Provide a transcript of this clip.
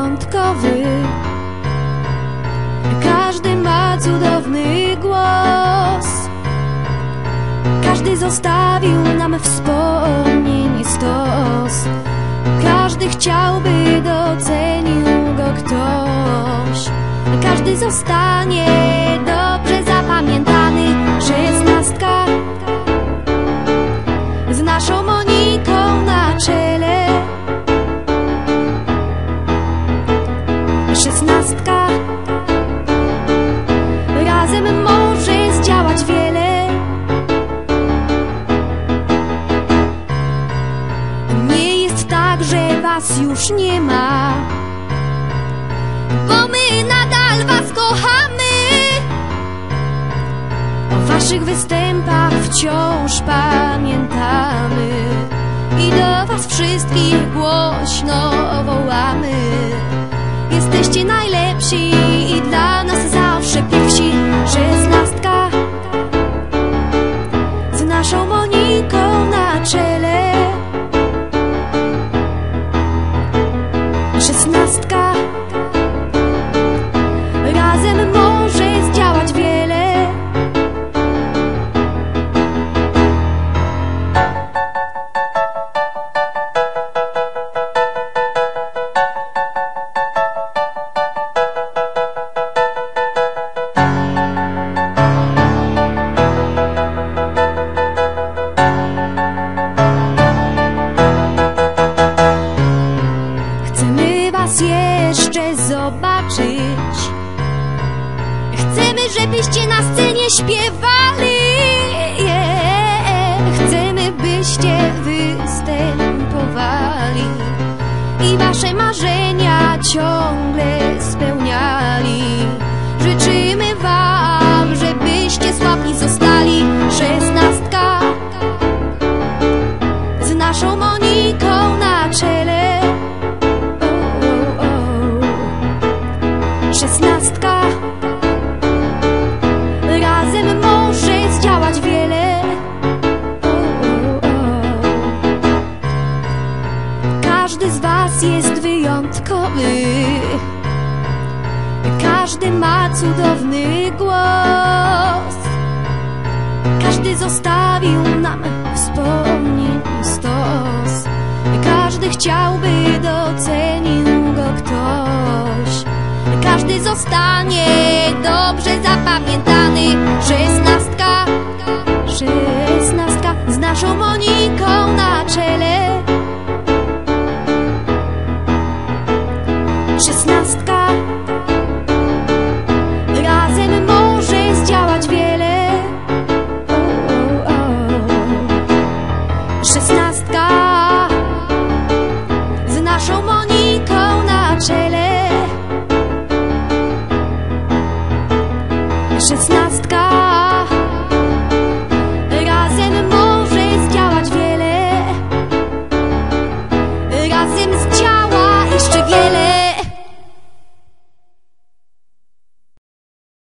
wyjątkowy. Każdy ma cudowny głos. Każdy zostawił nam wspomnień stos. Każdy chciałby, docenił go ktoś. Każdy zostanie już nie ma. Bo my nadal was kochamy. O waszych występach wciąż pamiętamy. I do was wszystkich głośno wołamy Żebyście na scenie śpiewali yeah. Chcemy, byście występowali I wasze marzenia ciągle spełniali Każdy z was jest wyjątkowy. Każdy ma cudowny głos. Każdy zostawił nam wspomnień stos. Każdy chciałby docenił go ktoś. Każdy zostanie dobrze zapamiętany Szesnastka